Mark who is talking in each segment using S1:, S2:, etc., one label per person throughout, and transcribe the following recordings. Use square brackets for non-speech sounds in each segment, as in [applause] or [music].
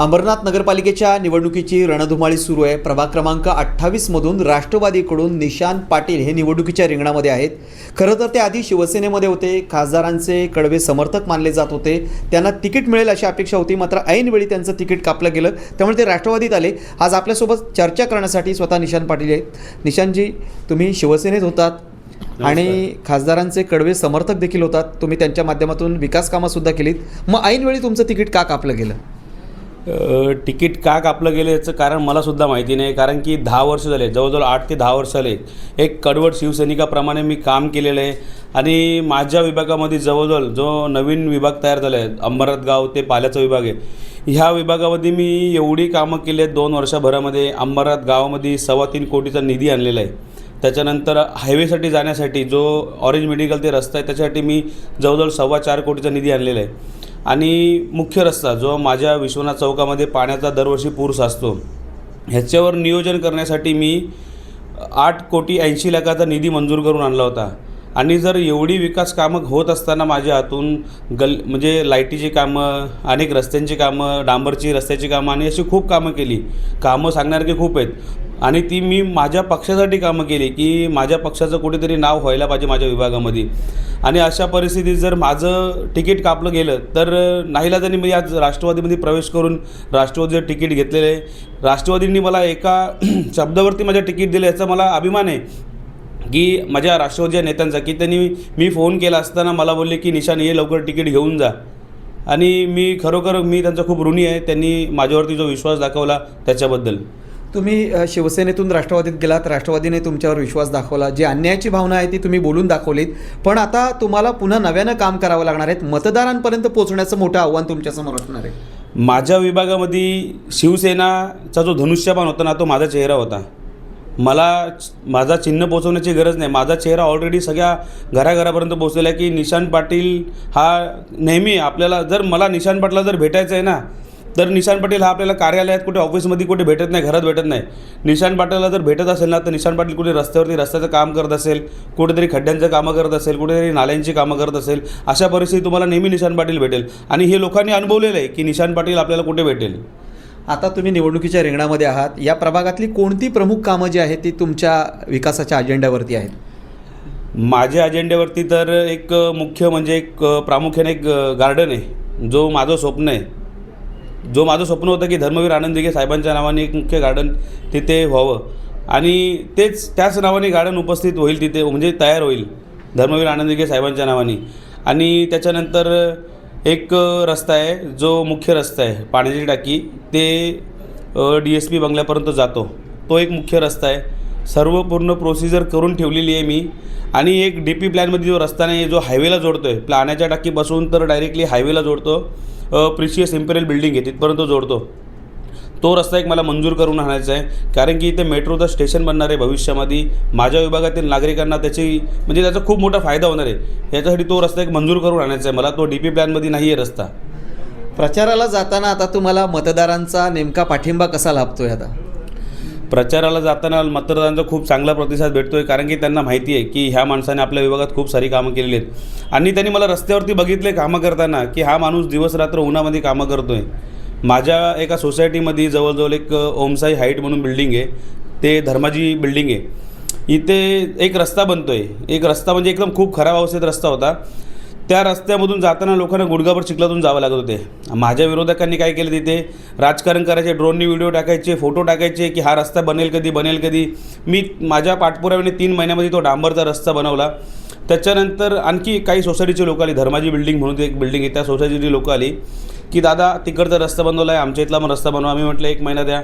S1: अंबरनाथ नगरपालिकेच्या निवडणुकीची रणधुमाळी सुरू आहे. प्रभाग क्रमांक अठ्ठावीसमधून राष्ट्रवादीकडून निशांत पाटील हे निवडणुकीच्या रिंगणामध्ये आहेत. खरं तर ते आधी शिवसेनेमध्ये होते. खासदारांचे कडवे समर्थक मानले जात होते. त्यांना तिकीट मिळेल अशी अपेक्षा होती. मात्र ऐनवेळी त्यांचं तिकीट कापलं गेलं. त्यामुळे ते राष्ट्रवादीत आले. आज आपल्यासोबत चर्चा करण्यासाठी स्वतः निशांत पाटील आहेत. निशांतजी तुम्ही शिवसेनेत होतात आणि खासदारांचे कडवे समर्थक देखील होतात. तुम्ही त्यांच्या माध्यमातून विकास कामंसुद्धा केलीत. मग ऐनवेळी तुमचं तिकीट का कापलं गेलं?
S2: तिकीट का कापलं गेलं याचं कारण मला सुद्धा माहिती नाही. कारण की दहा वर्ष झाले जवळजवळ आठ ते दहा वर्ष झाले एक कडवट शिवसैनिकाप्रमाणे मी काम केलेलं आहे. आणि माझ्या विभागामध्ये जवळजवळ जो नवीन विभाग तयार झाला आहे अंबरनाथ गाव ते पाल्याचा विभाग आहे ह्या विभागामध्ये मी एवढी कामं केली आहेत दोन वर्षाभरामध्ये. अंबरनाथ गावामध्ये सव्वा तीन कोटीचा निधी आणलेला आहे. त्याच्यानंतर हायवेसाठी जाण्यासाठी जो ऑरेंज मेडिकल ते रस्ता आहे त्याच्यासाठी मी जवळजवळ सव्वा चार कोटीचा निधी आणलेला आहे. आणि मुख्य रस्ता जो माझ्या विश्वनाथ चौकामध्ये पाण्याचा दरवर्षी पूर साचतो ह्याच्यावर नियोजन करण्यासाठी मी आठ कोटी ऐंशी लाखाचा निधी मंजूर करून आणला होता. आणि जर एवढी विकास कामं होत असताना माझ्या हातून गल म्हणजे लाईटीची कामं अनेक रस्त्यांची कामं डांबरची रस्त्याची कामं आणि अशी खूप कामं केली. कामं सांगण्यासारखी खूप आहेत. आणि ती मी माझ्या पक्षासाठी कामं केली की माझ्या पक्षाचं कुठेतरी नाव व्हायला पाहिजे माझ्या विभागामध्ये. आणि अशा परिस्थितीत जर माझं तिकीट कापलं गेलं तर नाहीला त्यांनी मी आज राष्ट्रवादीमध्ये प्रवेश करून राष्ट्रवादीचं तिकीट घेतलेलं आहे. राष्ट्रवादींनी मला एका [clears throat] शब्दावरती माझ्या तिकीट दिलं याचा मला अभिमान आहे की माझ्या राष्ट्रवादीच्या नेत्यांचा की त्यांनी मी फोन केला असताना मला बोलले की निशान ये लवकर तिकीट घेऊन जा. आणि मी खरोखर मी त्यांचा खूप ऋणी आहे त्यांनी माझ्यावरती जो विश्वास दाखवला त्याच्याबद्दल.
S1: तुम्ही शिवसेनेतून राष्ट्रवादीत गेलात राष्ट्रवादीने तुमच्यावर विश्वास दाखवला जी अन्यायाची भावना आहे ती तुम्ही बोलून दाखवलीत. पण आता तुम्हाला पुन्हा नव्यानं काम करावं लागणार आहे मतदारांपर्यंत पोहोचण्याचं मोठं आव्हान तुमच्यासमोर असणार आहे.
S2: माझ्या विभागामध्ये शिवसेनाचा जो धनुष्यबाण होता ना तो माझा चेहरा होता. मला माझा चिन्ह पोचवण्याची गरज नाही. माझा चेहरा ऑलरेडी सगळ्या घराघरापर्यंत पोचलेला आहे की निशांत पाटील हा नेहमी आपल्याला जर मला निशांत पाटला जर भेटायचं आहे ना तर निशांत पाटील हा आपल्याला कार्यालयात कुठे ऑफिसमध्ये कुठे भेटत नाही घरात भेटत नाही. निशांत पाटीलला जर भेटत असेल ना तर निशांत पाटील कुठे रस्त्यावरती रस्त्याचं काम करत असेल कुठेतरी खड्ड्यांचं कामं करत असेल कुठेतरी नाल्यांची कामं करत असेल अशा परिस्थितीत तुम्हाला नेहमी निशांत पाटील भेटेल. आणि हे लोकांनी अनुभवलेलं आहे की निशांत पाटील आपल्याला कुठे भेटेल?
S1: आता तुम्ही निवडणुकीच्या रिंगणामध्ये आहात. या प्रभागातली कोणती प्रमुख कामं जी आहेत ती तुमच्या विकासाच्या अजेंड्यावरती आहेत?
S2: माझ्या अजेंड्यावरती तर एक मुख्य म्हणजे एक प्रामुख्याने एक गार्डन आहे. जो माझं स्वप्न आहे. जो माझं स्वप्न होतं की धर्मवीर आनंद दिघे साहेबांच्या नावाने एक मुख्य गार्डन तिथे व्हावं. आणि तेच त्याच नावाने गार्डन उपस्थित होईल तिथे म्हणजे तयार होईल धर्मवीर आनंद दिघे साहेबांच्या नावाने. आणि त्याच्यानंतर एक रस्ता आहे जो मुख्य रस्ता आहे पाण्याची टाकी. ते डी एस पी बंगल्यापर्यंत जातो. तो एक मुख्य रस्ता आहे. सर्व पूर्ण प्रोसिजर करून ठेवलेली आहे मी. आणि एक डी पी प्लॅनमध्ये जो रस्ता नाही जो हायवेला जोडतो आहे पाण्याच्या टाकीपासून तर डायरेक्टली हायवेला जोडतो. प्रिशियस इम्पेरियल बिल्डिंग आहे तिथपर्यंत जोडतो. तो रस्ता एक मला मंजूर करून आणायचा आहे. कारण की इथे मेट्रोचं स्टेशन बनणार आहे भविष्यामध्ये. माझ्या विभागातील नागरिकांना त्याची म्हणजे त्याचा खूप मोठा फायदा होणार आहे. याच्यासाठी तो रस्ता एक मंजूर करून आणायचा आहे. मला तो डी पी प्लॅनमध्ये नाही आहे रस्ता.
S1: प्रचाराला जाताना आता तुम्हाला मतदारांचा नेमका पाठिंबा कसा लाभतोय आता?
S2: प्रचाराला जाताना मतदारांचा खूप चांगला प्रतिसाद भेटतो आहे कारण की त्यांना माहिती आहे की ह्या माणसाने आपल्या विभागात खूप सारी कामं केलेली आहेत. आणि त्यांनी मला रस्त्यावरती बघितले कामं करताना की हा माणूस दिवसरात्र उन्हामध्ये कामं करतो आहे माझ्या एका सोसायटीमध्ये जवळजवळ एक ओमसाई हाईट म्हणून बिल्डिंग आहे. ते धर्माजी बिल्डिंग आहे. इथे एक रस्ता बनतो आहे एक रस्ता म्हणजे एकदम खूप खराब अवस्थेत रस्ता होता. त्या रस्त्यामधून जाताना लोकांना गुडगाभर चिखलातून जावं लागत होते. माझ्या विरोधकांनी काय केलं तिथे? राजकारण करायचे ड्रोननी व्हिडिओ टाकायचे फोटो टाकायचे की हा रस्ता बनेल कधी बनेल कधी? मी माझ्या पाठपुराव्याने तीन महिन्यामध्ये तो डांबरचा रस्ता बनवला. त्याच्यानंतर आणखी काही सोसायटीचे लोक आली. धर्माजी बिल्डिंग म्हणून एक बिल्डिंग आहे. त्या सोसायटीची लोकं आली की दादा तिकडचा रस्ता बनवला आहे. आमच्या इथला मग रस्ता बनवा. आम्ही म्हटलं एक महिना द्या.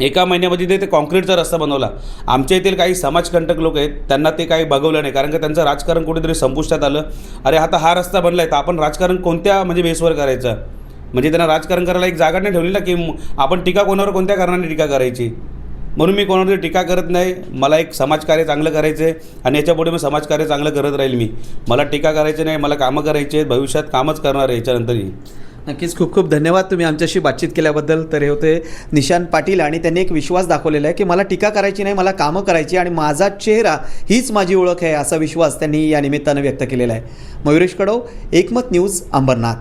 S2: एका महिन्यामध्ये ते ते कॉन्क्रीटचा रस्ता बनवला. आमच्या येथील काही समाजकंटक लोक आहेत त्यांना ते काही बघवलं नाही कारण का त्यांचं राजकारण कुठेतरी संपुष्टात आलं. अरे आता हा रस्ता बनला आहे तर आपण राजकारण कोणत्या म्हणजे बेसवर करायचं? म्हणजे त्यांना राजकारण करायला एक जागा नाही ठेवली ना की आपण टीका कोणावर कोणत्या कारणाने टीका करायची? म्हणून मी कोणावरती टीका करत नाही मला एक समाजकार्य चांगलं करायचं आहे आणि याच्यापुढे मी समाजकार्य चांगलं करत राहील मी. मला टीका करायची नाही मला कामं करायची आहेत भविष्यात कामच करणार आहे याच्यानंतरही.
S1: नक्कीच खूप खूप धन्यवाद तुम्ही आमच्याशी बातचीत केल्याबद्दल. तर हे होते निशांत पाटील आणि त्यांनी एक विश्वास दाखवलेला आहे की मला टीका करायची नाही मला कामं करायची आणि माझा चेहरा हीच माझी ओळख आहे असा विश्वास त्यांनी या निमित्तानं व्यक्त केलेला आहे. मयुरेश कडव एकमत न्यूज अंबरनाथ.